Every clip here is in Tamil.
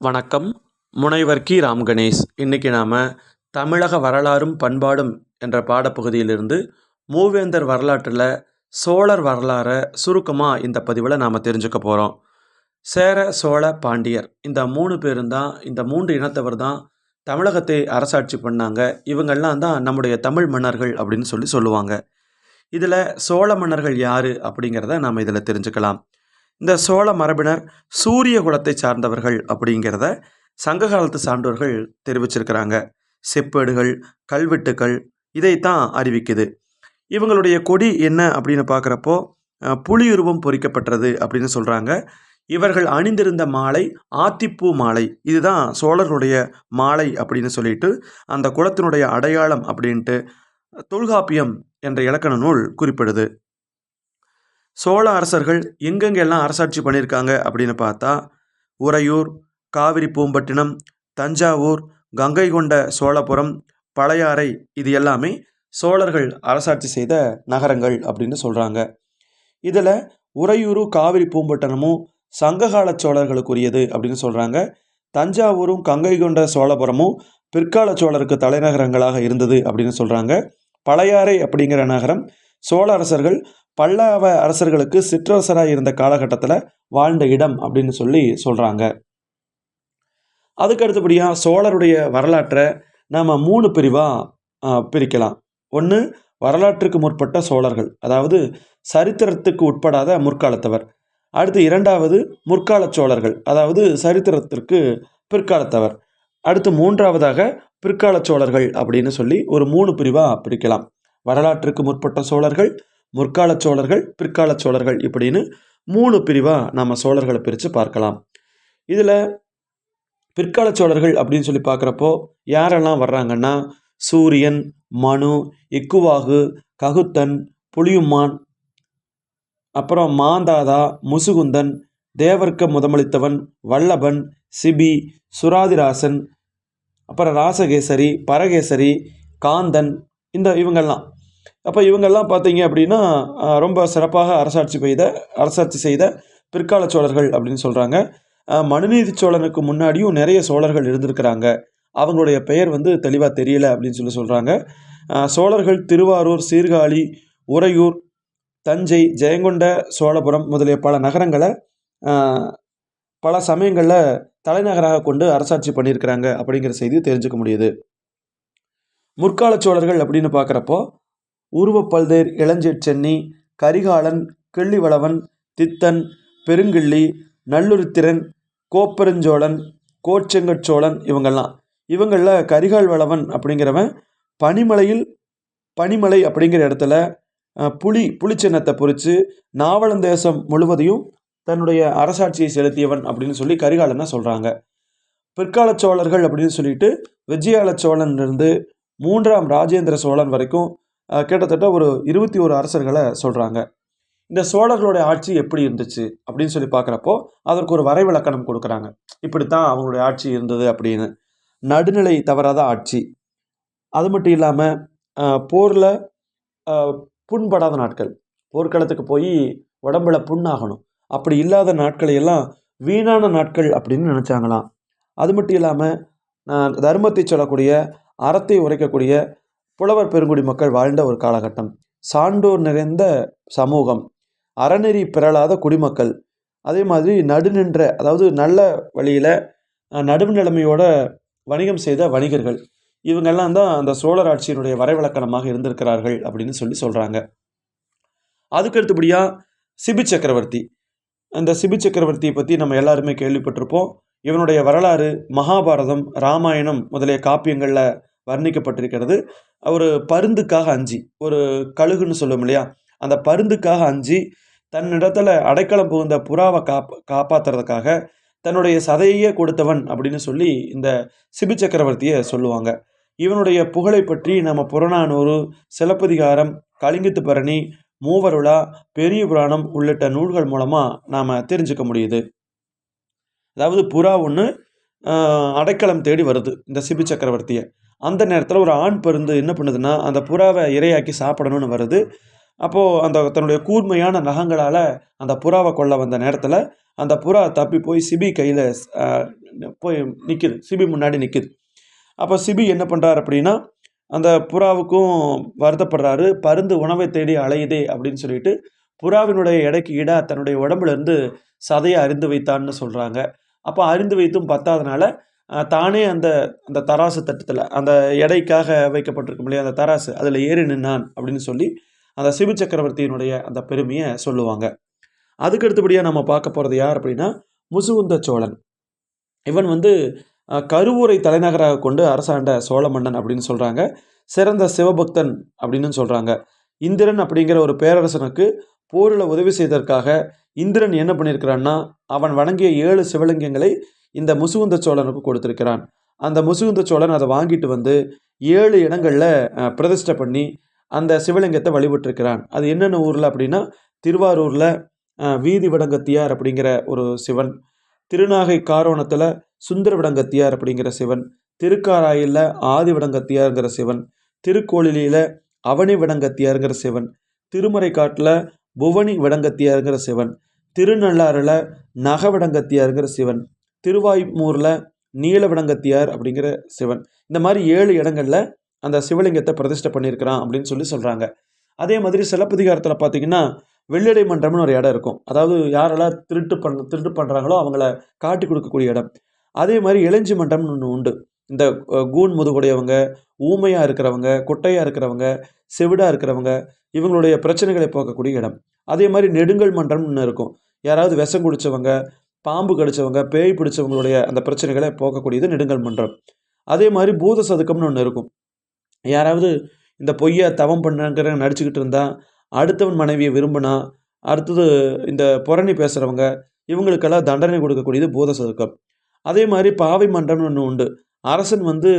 வணக்கம். முனைவர் கி. ராம் கணேஷ். இன்றைக்கி நாம் தமிழக வரலாறும் பண்பாடும் என்ற பாடப்பகுதியிலிருந்து மூவேந்தர் வரலாற்றில் சோழர் வரலாறை சுருக்கமாக இந்த பதிவில் நாம் தெரிஞ்சுக்க போகிறோம் சேர சோழ பாண்டியர் இந்த மூணு பேரும் தான் இந்த மூன்று இனத்தவர் தான் தமிழகத்தை அரசாட்சி பண்ணாங்க. இவங்கெல்லாம் தான் நம்முடைய தமிழ் மன்னர்கள் அப்படின்னு சொல்லி சொல்லுவாங்க. இதில் சோழ மன்னர்கள் யார் அப்படிங்கிறத நாம் இதில் தெரிஞ்சுக்கலாம். இந்த சோழ மரபினர் சூரிய குலத்தை சார்ந்தவர்கள் அப்படிங்கிறத சங்க காலத்து சான்றோர்கள் தெரிவிச்சிருக்கிறாங்க. செப்பேடுகள் கல்வெட்டுக்கள் இதைத்தான் அறிவிக்குது. இவங்களுடைய கொடி என்ன அப்படின்னு பார்க்குறப்போ புலியுருவம் பொறிக்கப்பட்டது அப்படின்னு சொல்கிறாங்க இவர்கள் அணிந்திருந்த மாலை ஆத்திப்பூ மாலை. இதுதான் சோழர்களுடைய மாலை அப்படின்னு சொல்லிட்டு அந்த குலத்தினுடைய அடையாளம் அப்படின்ட்டு தொல்காப்பியம் என்ற இலக்கண நூல் குறிப்பிடுது. சோழ அரசர்கள் எங்கெங்கெல்லாம் அரசாட்சி பண்ணியிருக்காங்க அப்படின்னு பார்த்தா உறையூர் காவிரி பூம்பட்டினம் தஞ்சாவூர் கங்கை கொண்ட சோழபுரம் பழையாறை இது எல்லாமே சோழர்கள் அரசாட்சி செய்த நகரங்கள் அப்படின்னு சொல்கிறாங்க இதில் உறையூரு காவிரி பூம்பட்டினமும் சங்ககால சோழர்களுக்குரியது அப்படின்னு சொல்கிறாங்க தஞ்சாவூரும் கங்கை கொண்ட சோழபுரமும் பிற்கால சோழருக்கு தலைநகரங்களாக இருந்தது அப்படின்னு சொல்கிறாங்க பழையாறை அப்படிங்கிற நகரம் சோழ அரசர்கள் பல்லவ அரசர்களுக்கு சிற்றரசராக இருந்த காலகட்டத்தில் வாழ்ந்த இடம் அப்படின்னு சொல்லி சொல்கிறாங்க அதுக்கு அடுத்தபடியாக சோழருடைய வரலாற்றை நாம் மூணு பிரிவாக பிரிக்கலாம். ஒன்று வரலாற்றுக்கு முற்பட்ட சோழர்கள் அதாவது சரித்திரத்துக்கு உட்படாத முற்காலத்தவர். அடுத்து இரண்டாவது முற்கால சோழர்கள் அதாவது சரித்திரத்திற்கு பிற்காலத்தவர். அடுத்து மூன்றாவதாக பிற்கால சோழர்கள் அப்படின்னு சொல்லி ஒரு மூணு பிரிவாக பிரிக்கலாம். வரலாற்றுக்கு முற்பட்ட சோழர்கள் முற்காலச் சோழர்கள் பிற்காலச் சோழர்கள் இப்படின்னு மூணு பிரிவாக நம்ம சோழர்களை பிரித்து பார்க்கலாம். இதில் பிற்காலச் சோழர்கள் அப்படின்னு சொல்லி பார்க்குறப்போ யாரெல்லாம் வர்றாங்கன்னா சூரியன் மனு இக்குவாகு ககுத்தன் புலியுமான் அப்புறம் மாந்தாதா முசுகுந்தன் தேவர்க்க முதமளித்தவன் வல்லபன் சிபி சுராதிராசன் அப்புறம் ராசகேசரி பரகேசரி காந்தன் இந்த இவங்கெல்லாம் அப்போ இவங்கெல்லாம் பார்த்தீங்க அப்படின்னா ரொம்ப சிறப்பாக அரசாட்சி பெய்த அரசாட்சி செய்த பிற்கால சோழர்கள் அப்படின்னு சொல்கிறாங்க மனுநீதி சோழனுக்கு முன்னாடியும் நிறைய சோழர்கள் இருந்திருக்கிறாங்க. அவங்களுடைய பெயர் வந்து தெளிவாக தெரியல அப்படின்னு சொல்லி சொல்கிறாங்க சோழர்கள் திருவாரூர் சீர்காழி உறையூர் தஞ்சை ஜெயங்கொண்ட சோழபுரம் முதலிய பல நகரங்களை பல சமயங்களில் தலைநகராக கொண்டு அரசாட்சி பண்ணியிருக்கிறாங்க அப்படிங்கிற செய்தி தெரிஞ்சுக்க முடியுது. முற்கால சோழர்கள் அப்படின்னு பார்க்குறப்போ உருவப்பல்தேர் இளஞ்செட் சென்னி கரிகாலன் கிள்ளிவளவன் தித்தன் பெருங்கிள்ளி நல்லுருத்திரன் கோப்பெருஞ்சோழன் கோச்செங்கச்சோழன் இவங்கள்லாம். இவங்கெல்லாம் இவங்களில் கரிகால் வளவன் அப்படிங்கிறவன் பனிமலையில் பனிமலை அப்படிங்கிற இடத்துல புலி புலிச்சின்னத்தை பொறித்து நாவலந்தேசம் முழுவதையும் தன்னுடைய அரசாட்சியை செலுத்தியவன் அப்படின்னு சொல்லி கரிகாலனை சொல்கிறாங்க பிற்கால சோழர்கள் அப்படின்னு சொல்லிட்டு விஜயால சோழன்லேருந்து மூன்றாம் ராஜேந்திர சோழன் வரைக்கும் கிட்டத்தட்ட ஒரு இருபத்தி ஒரு அரசர்களை சொல்கிறாங்க இந்த சோழர்களுடைய ஆட்சி எப்படி இருந்துச்சு அப்படின்னு சொல்லி பார்க்குறப்போ அதற்கு ஒரு வரைவிலக்கணம் கொடுக்குறாங்க. இப்படித்தான் அவங்களுடைய ஆட்சி இருந்தது அப்படின்னு. நடுநிலை தவறாத ஆட்சி. அது மட்டும் இல்லாமல் போரில் புண்படாத நாட்கள். போர்க்களத்துக்கு போய் உடம்புல புண்ணாகணும். அப்படி இல்லாத நாட்களை எல்லாம் வீணான நாட்கள் அப்படின்னு நினச்சாங்களாம். அது மட்டும் இல்லாமல் தர்மத்தை சொல்லக்கூடிய அறத்தை உரைக்கக்கூடிய புலவர் பெருங்குடி மக்கள் வாழ்ந்த ஒரு காலகட்டம். சான்றோர் நிறைந்த சமூகம். அறநெறி பிறழாத குடிமக்கள். அதே மாதிரி நடுநின்ற அதாவது நல்ல வழியில் நடுநிலைமையோட வணிகம் செய்த வணிகர்கள். இவங்கெல்லாம் தான் அந்த சோழர் ஆட்சியினுடைய வரைவிலக்கணமாக இருந்திருக்கிறார்கள் அப்படின்னு சொல்லி சொல்கிறாங்க அதுக்கு அடுத்தபடியாக சிபி சக்கரவர்த்தி. அந்த சிபி சக்கரவர்த்தியை பற்றி நம்ம எல்லாருமே கேள்விப்பட்டிருப்போம். இவனுடைய வரலாறு மகாபாரதம் ராமாயணம் முதலிய காப்பியங்களில் வர்ணிக்கப்பட்டிருக்கிறது. ஒரு பருந்துக்காக அஞ்சி. ஒரு கழுகுன்னு சொல்லுவோம் இல்லையா? அந்த பருந்துக்காக அஞ்சி தன்னிடத்துல அடைக்கலம் புகுந்த புறாவை காப் காப்பாத்துறதுக்காக தன்னுடைய சதையே கொடுத்தவன் அப்படின்னு சொல்லி இந்த சிபி சக்கரவர்த்தியை சொல்லுவாங்க. இவனுடைய புகழை பற்றி நம்ம புறநானூறு சிலப்பதிகாரம் கலிங்கத்து பரணி மூவருளா பெரிய புராணம் உள்ளிட்ட நூல்கள் மூலமாக நாம் தெரிஞ்சுக்க முடியுது. அதாவது புறா ஒன்று அடைக்கலம் தேடி வருது இந்த சிபி சக்கரவர்த்தியை. அந்த நேரத்தில் ஒரு ஆண் பருந்து என்ன பண்ணுதுன்னா அந்த புறாவை இரையாக்கி சாப்பிடணும்னு வருது. அப்போது அந்த தன்னுடைய கூர்மையான நகங்களால் அந்த புறாவை கொள்ள வந்த நேரத்தில் அந்த புறா தப்பி போய் சிபி கையில் போய் நிற்கிது சிபி முன்னாடி நிற்கிது அப்போ சிபி என்ன பண்ணுறாரு அப்படின்னா அந்த புறாவுக்கும் வருத்தப்படுறாரு. பருந்து உணவை தேடி அலையுதே அப்படின்னு சொல்லிட்டு புறாவினுடைய எடைக்கு ஈடாக தன்னுடைய உடம்புலேருந்து சதையை அறிந்து வைத்தான்னு சொல்கிறாங்க அப்போ அறிந்து வைத்தும் பத்தாதனால தானே அந்த அந்த தராசு தட்டத்தில் அந்த எடைக்காக வைக்கப்பட்டிருக்கும் இல்லையா அந்த தராசு அதில் ஏறி நின்னான் அப்படின்னு சொல்லி அந்த சிவ சக்கரவர்த்தியினுடைய அந்த பெருமையை சொல்லுவாங்க. அதுக்கு அடுத்தபடியாக நம்ம பார்க்க போகிறது யார் அப்படின்னா முசுகுந்த சோழன். இவன் வந்து கருவூரை தலைநகராக கொண்டு அரசாண்ட சோழ மன்னன் அப்படின்னு சொல்கிறாங்க சிறந்த சிவபக்தன் அப்படின்னு சொல்கிறாங்க இந்திரன் அப்படிங்கிற ஒரு பேரரசனுக்கு போரில் உதவி செய்ததற்காக இந்திரன் என்ன பண்ணியிருக்கிறான்னா அவன் வணங்கிய ஏழு சிவலிங்கங்களை இந்த முசுகுந்த சோழனுக்கு கொடுத்திருக்கிறான். அந்த முசுகுந்த சோழன் அதை வாங்கிட்டு வந்து ஏழு இடங்களில் பிரதிஷ்டை பண்ணி அந்த சிவலிங்கத்தை வழிபட்டிருக்கிறான். அது என்னென்ன ஊரில் அப்படின்னா திருவாரூரில் வீதி விடங்கத்தியார் அப்படிங்கிற ஒரு சிவன் திருநாகை காரோணத்தில் சுந்தர விடங்கத்தியார் அப்படிங்கிற சிவன் திருக்காராயில் ஆதி விடங்கத்தியாருங்கிற சிவன் திருக்கோளிலியில் அவனி விடங்கத்தியாருங்கிற சிவன் திருமறைக்காட்டில் புவனி விடங்கத்தியாருங்கிற சிவன் திருநள்ளாறில் நக விடங்கத்தியாருங்கிற சிவன் திருவாய்மூரில் நீலவிடங்கத்தியார் அப்படிங்கிற சிவன். இந்த மாதிரி ஏழு இடங்களில் அந்த சிவலிங்கத்தை பிரதிஷ்டை பண்ணியிருக்கிறான் அப்படின்னு சொல்லி சொல்கிறாங்க அதே மாதிரி சிலப்பதிகாரத்தில் பார்த்தீங்கன்னா வெள்ளடை மன்றம்னு ஒரு இடம் இருக்கும். அதாவது யாரெல்லாம் திருட்டு பண் திருட்டு பண்ணுறாங்களோ அவங்கள காட்டி கொடுக்கக்கூடிய இடம். அதே மாதிரி இளைஞ்சி மன்றம்னு ஒன்று உண்டு. இந்த அஹ், கூன் முதுகுடையவங்க ஊமையாக இருக்கிறவங்க குட்டையாக இருக்கிறவங்க செவிடாக இருக்கிறவங்க இவங்களுடைய பிரச்சனைகளை போக்கக்கூடிய இடம். அதே மாதிரி நெடுங்கல் மன்றம்னு ஒன்று இருக்கும். யாராவது விஷம் குடித்தவங்க பாம்பு கடிச்சவங்க பேய் பிடிச்சவங்களுடைய அந்த பிரச்சனைகளை போக்கக்கூடியது நெடுங்கல் மன்றம். அதே மாதிரி பூத சதுக்கம்னு ஒன்று இருக்கும். யாராவது இந்த பொய்யை தவம் பண்ணுங்கிற நடிச்சுக்கிட்டு இருந்தால் அடுத்தவன் மனைவியை விரும்பினா அடுத்தது இந்த புரணி பேசுகிறவங்க இவங்களுக்கெல்லாம் தண்டனை கொடுக்கக்கூடியது பூத சதுக்கம். அதே மாதிரி பாவை மன்றம்னு ஒன்று உண்டு. அரசன் வந்து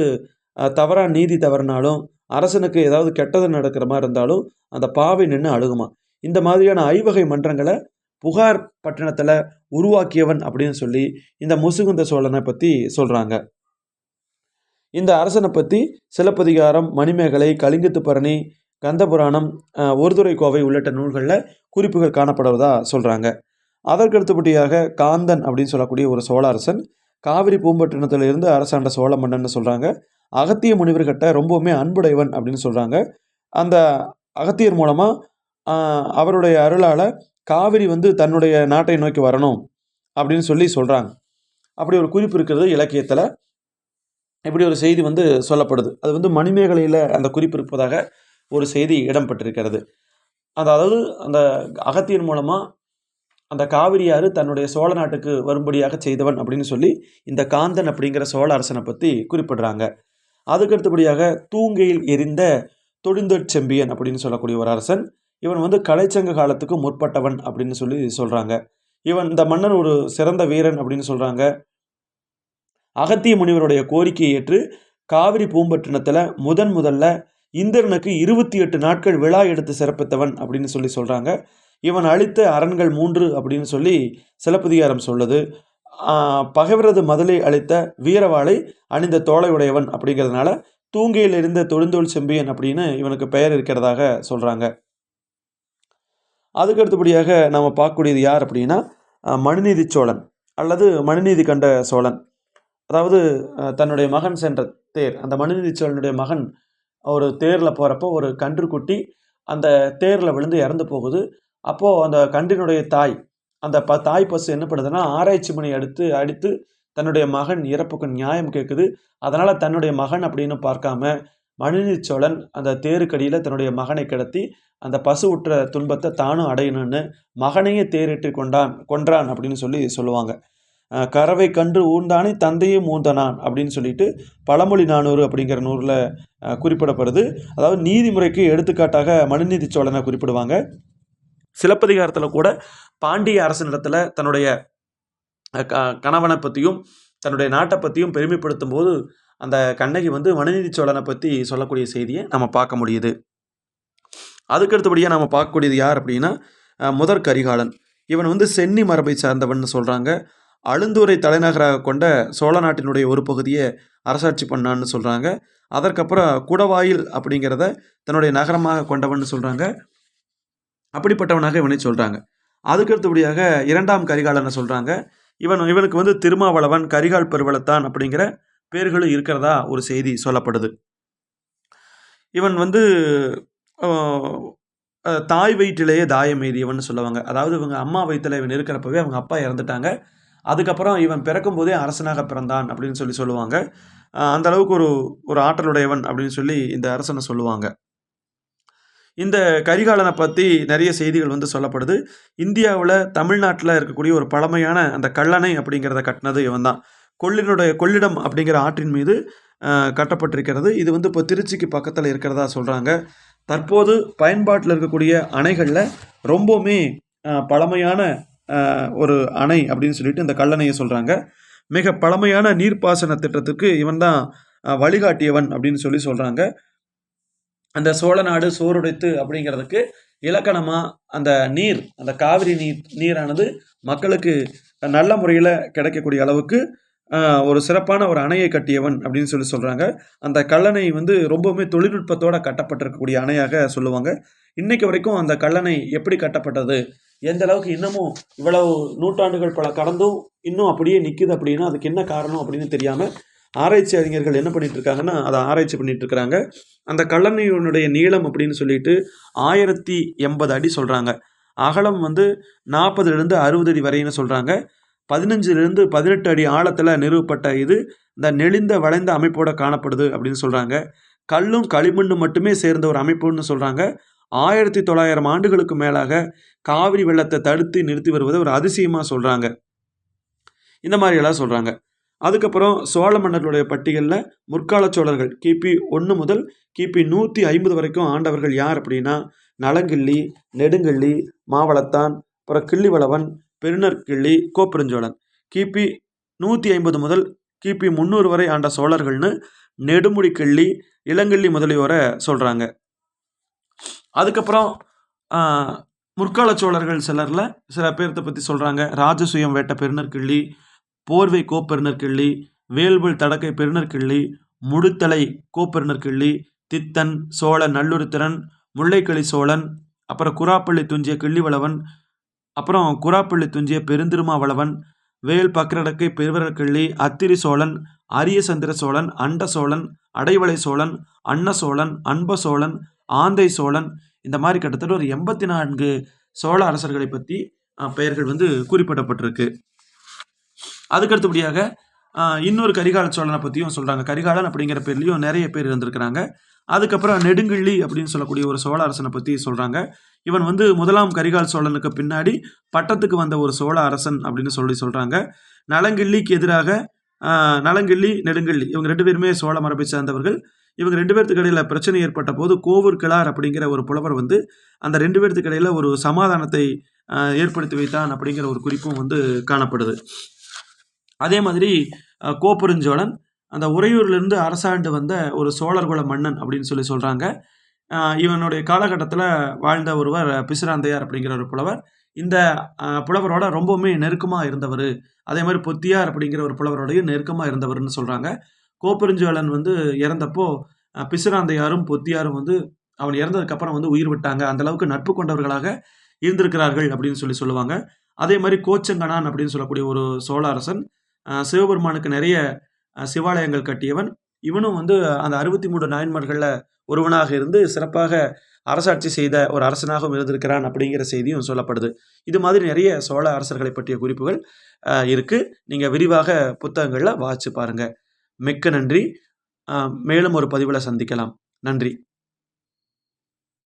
தவறாக நீதி தவறினாலும் அரசனுக்கு ஏதாவது கெட்டது நடக்கிற மாதிரி இருந்தாலும் அந்த பாவை நின்று அழுகுமா. இந்த மாதிரியான ஐவகை மன்றங்களை புகார் பட்டணத்தில் உருவாக்கியவன் அப்படின்னு சொல்லி இந்த முசுகுந்த சோழனை பற்றி சொல்கிறாங்க இந்த அரசனை பற்றி சிலப்பதிகாரம் மணிமேகலை கலிங்கத்துப்பரணி கந்தபுராணம் ஒருதுறை கோவை உள்ளிட்ட நூல்களில் குறிப்புகள் காணப்படுவதா சொல்கிறாங்க அதற்கு அடுத்தபடியாக காந்தன் அப்படின்னு சொல்லக்கூடிய ஒரு சோழ அரசன் காவிரி பூம்பட்டினத்தில் இருந்து அரசாண்ட சோழ மன்னன் சொல்கிறாங்க அகத்திய முனிவர்கிட்ட ரொம்பவுமே அன்புடையவன் அப்படின்னு சொல்கிறாங்க அந்த அகத்தியர் மூலமாக அவருடைய அருளால் காவிரி வந்து தன்னுடைய நாட்டை நோக்கி வரணும் அப்படின்னு சொல்லி சொல்கிறாங்க அப்படி ஒரு குறிப்பு இருக்கிறது இலக்கியத்தில். இப்படி ஒரு செய்தி வந்து சொல்லப்படுது. அது வந்து மணிமேகலையில் அந்த குறிப்பு இருப்பதாக ஒரு செய்தி இடம்பெற்றிருக்கிறது. அதாவது அந்த அகத்தியன் மூலமாக அந்த காவிரியாறு தன்னுடைய சோழ நாட்டுக்கு வரும்படியாக செய்தவன் அப்படின்னு சொல்லி இந்த காந்தன் அப்படிங்கிற சோழ அரசனை பற்றி குறிப்பிடுறாங்க. அதுக்கு அடுத்தபடியாக தூங்கையில் எரிந்த தொழிந்தொற் செம்பியன் அப்படின்னு சொல்லக்கூடிய ஒரு அரசன் இவன் வந்து கலைச்சங்க காலத்துக்கு முற்பட்டவன் அப்படின்னு சொல்லி சொல்கிறாங்க இவன் இந்த மன்னன் ஒரு சிறந்த வீரன் அப்படின்னு சொல்கிறாங்க அகத்திய முனிவருடைய கோரிக்கையை ஏற்று காவிரி பூம்பட்டினத்தில் முதன் முதல்ல இந்திரனுக்கு இருபத்தி எட்டு நாட்கள் விழா எடுத்து சிறப்பித்தவன் அப்படின்னு சொல்லி சொல்கிறாங்க இவன் அளித்த அரண்கள் மூன்று அப்படின்னு சொல்லி சிலப்பதிகாரம் சொல்லுது. பகைவரது மதலை அளித்த வீரவாளை அணிந்த தோலை உடையவன் அப்படிங்கிறதுனால தூங்கையில் இருந்த தொழுந்தோல் செம்பியன் அப்படின்னு இவனுக்கு பெயர் இருக்கிறதாக சொல்கிறாங்க அதுக்கு அடுத்தபடியாக நம்ம பார்க்கக்கூடியது யார் அப்படின்னா அஹ், மனுநீதி சோழன் அல்லது மனுநீதி கண்ட சோழன். அதாவது தன்னுடைய மகன் சென்ற தேர் அந்த மனுநீதி சோழனுடைய மகன் ஒரு தேரில் போகிறப்போ ஒரு கன்றுக்குட்டி அந்த தேரில் விழுந்து இறந்து போகுது. அப்போது அந்த கன்றினுடைய தாய் அந்த ப தாய் பசு என்ன பண்ணுதுன்னா ஆராய்ச்சி மணி அடுத்து அடித்து தன்னுடைய மகன் இறப்புக்கு நியாயம் கேட்குது அதனால் தன்னுடைய மகன் அப்படின்னு பார்க்காம மனுநீதி சோழன் அந்த தேருக்கடியில் தன்னுடைய மகனை கிடத்தி அந்த பசு உற்ற துன்பத்தை தானும் அடையணும்னு மகனையே தேரிட்டு கொண்டான் கொன்றான் அப்படின்னு சொல்லி சொல்லுவாங்க. கறவை கன்று ஊர்ந்தானே தந்தையும் ஊந்தனான் அப்படின்னு சொல்லிட்டு பழமொழி நானூறு அப்படிங்கிற நூறில் குறிப்பிடப்படுது. அதாவது நீதிமுறைக்கு எடுத்துக்காட்டாக மனுநீதி சோழனை குறிப்பிடுவாங்க. சிலப்பதிகாரத்தில் கூட பாண்டிய அரசனிடத்தில் தன்னுடைய க கணவனை பற்றியும் தன்னுடைய நாட்டை பற்றியும் பெருமைப்படுத்தும் போது அந்த கண்ணகி வந்து மனுநீதி சோழனை பற்றி சொல்லக்கூடிய செய்தியை நம்ம பார்க்க முடியுது. அதுக்கடுத்தபடியாக நம்ம பார்க்கக்கூடியது யார் அப்படின்னா முதற் கரிகாலன். இவன் வந்து சென்னி மரபை சார்ந்தவன் சொல்கிறாங்க அழுந்தூரை தலைநகராக கொண்ட சோழ நாட்டினுடைய ஒரு பகுதியை அரசாட்சி பண்ணான்னு சொல்கிறாங்க அதற்கப்புறம் குடவாயில் அப்படிங்கிறத தன்னுடைய நகரமாக கொண்டவன் சொல்கிறாங்க அப்படிப்பட்டவனாக இவனை சொல்கிறாங்க அதுக்கடுத்தபடியாக இரண்டாம் கரிகாலனை சொல்கிறாங்க இவன் இவனுக்கு வந்து திருமாவளவன் கரிகால் பெருவளத்தான் அப்படிங்கிற பேர்களும் இருக்கிறதா ஒரு செய்தி சொல்லப்படுது. இவன் வந்து தாய் வயிற்றிலேயே தாயம் எய்தியவன் சொல்லுவாங்க. அதாவது இவங்க அம்மா வயிற்றில் இவன் இருக்கிறப்பவே அவங்க அப்பா இறந்துட்டாங்க. அதுக்கப்புறம் இவன் பிறக்கும் போதே அரசனாக பிறந்தான் அப்படின்னு சொல்லி சொல்லுவாங்க. அந்த அளவுக்கு ஒரு ஒரு ஆற்றலுடையவன் அப்படின்னு சொல்லி இந்த அரசனை சொல்லுவாங்க. இந்த கரிகாலனை பற்றி நிறைய செய்திகள் வந்து சொல்லப்படுது. இந்தியாவில் தமிழ்நாட்டில் இருக்கக்கூடிய ஒரு பழமையான அந்த கல்லணை அப்படிங்கிறத கட்டினது இவன் தான் கொள்ளினுடைய கொள்ளிடம் அப்படிங்கிற ஆற்றின் மீது கட்டப்பட்டிருக்கிறது. இது வந்து இப்போ திருச்சிக்கு பக்கத்தில் இருக்கிறதா சொல்கிறாங்க தற்போது பயன்பாட்டில் இருக்கக்கூடிய அணைகளில் ரொம்பவுமே பழமையான ஒரு அணை அப்படின்னு சொல்லிட்டு இந்த கல்லணையை சொல்கிறாங்க மிக பழமையான நீர்ப்பாசன திட்டத்துக்கு இவன் தான் வழிகாட்டியவன் அப்படின்னு சொல்லி சொல்கிறாங்க அந்த சோழ நாடு சோறுடைத்து அப்படிங்கிறதுக்கு இலக்கணமாக அந்த நீர் அந்த காவிரி நீர் நீரானது மக்களுக்கு நல்ல முறையில் கிடைக்கக்கூடிய அளவுக்கு ஒரு சிறப்பான ஒரு அணையை கட்டியவன் அப்படின்னு சொல்லி சொல்கிறாங்க அந்த கல்லணை வந்து ரொம்பவுமே தொழில்நுட்பத்தோடு கட்டப்பட்டிருக்கக்கூடிய அணையாக சொல்லுவாங்க. இன்னைக்கு வரைக்கும் அந்த கல்லணை எப்படி கட்டப்பட்டது? எந்த அளவுக்கு இன்னமும் இவ்வளவு நூற்றாண்டுகள் பல கடந்தும் இன்னும் அப்படியே நிற்குது அப்படின்னா அதுக்கு என்ன காரணம் அப்படின்னு தெரியாமல் ஆராய்ச்சி அறிஞர்கள் என்ன பண்ணிட்டு இருக்காங்கன்னா அதை ஆராய்ச்சி பண்ணிட்டு இருக்கிறாங்க. அந்த கல்லணையினுடைய நீளம் அப்படின்னு சொல்லிட்டு ஆயிரத்தி எண்பது அடி சொல்கிறாங்க அகலம் வந்து நாற்பதுலேருந்து அறுபது அடி வரைன்னு சொல்கிறாங்க பதினஞ்சுலேருந்து பதினெட்டு அடி ஆழத்தில் நிறுவப்பட்ட இது இந்த நெளிந்த வளைந்த அமைப்போட காணப்படுது அப்படின்னு சொல்கிறாங்க கல்லும் களிமண்ணும் மட்டுமே சேர்ந்த ஒரு அமைப்புன்னு சொல்கிறாங்க ஆயிரத்தி தொள்ளாயிரம் ஆண்டுகளுக்கு மேலாக காவிரி வெள்ளத்தை தடுத்து நிறுத்தி வருவதை ஒரு அதிசயமாக சொல்கிறாங்க இந்த மாதிரியெல்லாம் சொல்கிறாங்க அதுக்கப்புறம் சோழ மன்னர்களுடைய பட்டியலில் முற்கால சோழர்கள் கிபி ஒன்று முதல் கிபி நூற்றி ஐம்பது வரைக்கும் ஆண்டவர்கள் யார் அப்படின்னா நலங்கிள்ளி நெடுங்கிள்ளி மாவளத்தான் அப்புறம் கிள்ளிவளவன் பெருநற்கிள்ளி கோப்பெருஞ்சோழன். கிபி நூற்றி ஐம்பது முதல் கிபி முந்நூறு வரை ஆண்ட சோழர்கள்னு நெடுமுடி கிள்ளி இளங்கிள்ளி முதலியோரை சொல்கிறாங்க அதுக்கப்புறம் முற்கால சோழர்கள் சிலரில் சில பேர்த்த பற்றி சொல்கிறாங்க ராஜசுயம் வேட்ட பெருநற்கிள்ளி போர்வை கோப்பெருநற்கிள்ளி வேல்வல் தடக்கை பெருநற்கிள்ளி முடுத்தலை கோப்பெருநற்கிள்ளி தித்தன் சோழன் நல்லுருத்திரன் முல்லைக்களி சோழன் அப்புறம் குராப்பள்ளி துஞ்சிய கிள்ளிவளவன் அப்புறம் குராப்பள்ளி துஞ்சிய பெருந்திருமாவளவன் வேல் பக்கரடக்கை பெருவரக்கிள்ளி அத்திரி சோழன் அரிய சந்திர சோழன் அண்ட சோழன் அடைவளை சோழன் அன்ன சோழன் அன்ப சோழன் ஆந்தை சோழன் இந்த மாதிரி கிட்டத்தட்ட ஒரு எண்பத்தி நான்கு சோழ அரசர்களை பற்றி பெயர்கள் வந்து குறிப்பிடப்பட்டிருக்கு. அதுக்கு அடுத்தபடியாக இன்னொரு கரிகால சோழனை பற்றியும் சொல்கிறாங்க கரிகாலன் அப்படிங்கிற பேர்லேயும் நிறைய பேர் இருந்திருக்கிறாங்க. அதுக்கப்புறம் நெடுங்கிள்ளி அப்படின்னு சொல்லக்கூடிய ஒரு சோழ அரசனை பற்றி சொல்கிறாங்க இவன் வந்து முதலாம் கரிகால் சோழனுக்கு பின்னாடி பட்டத்துக்கு வந்த ஒரு சோழ அரசன் அப்படின்னு சொல்லி சொல்கிறாங்க நலங்கிள்ளிக்கு எதிராக நலங்கிள்ளி நெடுங்கிள்ளி இவங்க ரெண்டு பேருமே சோழ மரபை சார்ந்தவர்கள். இவங்க ரெண்டு பேர்த்துக்கு இடையில பிரச்சனை ஏற்பட்ட போது கோவூர் கிளார் அப்படிங்கிற ஒரு புலவர் வந்து அந்த ரெண்டு பேர்த்துக்கு இடையில ஒரு சமாதானத்தை ஏற்படுத்தி வைத்தான் அப்படிங்கிற ஒரு குறிப்பும் வந்து காணப்படுது. அதே மாதிரி கோபுரஞ்சோழன் கோப்பெருஞ்சோழன் அந்த உறையூர்லேருந்து அரசாண்டு வந்த ஒரு சோழர்குல மன்னன் அப்படின்னு சொல்லி சொல்கிறாங்க இவனுடைய காலகட்டத்தில் வாழ்ந்த ஒருவர் பிசுராந்தையார் அப்படிங்கிற ஒரு புலவர். இந்த புலவரோட ரொம்பவுமே நெருக்கமாக இருந்தவர். அதே மாதிரி பொத்தியார் அப்படிங்கிற ஒரு புலவரோடையும் நெருக்கமாக இருந்தவர்னு சொல்கிறாங்க கோப்பெருஞ்சோழன் வந்து இறந்தப்போ பிசுராந்தையாரும் பொத்தியாரும் வந்து அவன் இறந்ததுக்கப்புறம் வந்து உயிர் விட்டாங்க. அந்த அளவுக்கு நட்பு கொண்டவர்களாக இருந்திருக்கிறார்கள் அப்படின்னு சொல்லி சொல்லுவாங்க. அதே மாதிரி கோச்சங்கனான் அப்படின்னு சொல்லக்கூடிய ஒரு சோழ அரசன் சிவபெருமானுக்கு நிறைய சிவாலயங்கள் கட்டியவன். இவனும் வந்து அந்த அறுபத்தி மூன்று நாயன்மார்களில் ஒருவனாக இருந்து சிறப்பாக அரசாட்சி செய்த ஒரு அரசனாகவும் இருந்திருக்கிறான் அப்படிங்கிற செய்தியும் சொல்லப்படுது. இது மாதிரி நிறைய சோழ அரசர்களை பற்றிய குறிப்புகள் இருக்குது நீங்கள் விரிவாக புத்தகங்களில் வாசிச்சு பாருங்க. மிக்க நன்றி. மேலும் ஒரு பதிவில் சந்திக்கலாம். நன்றி.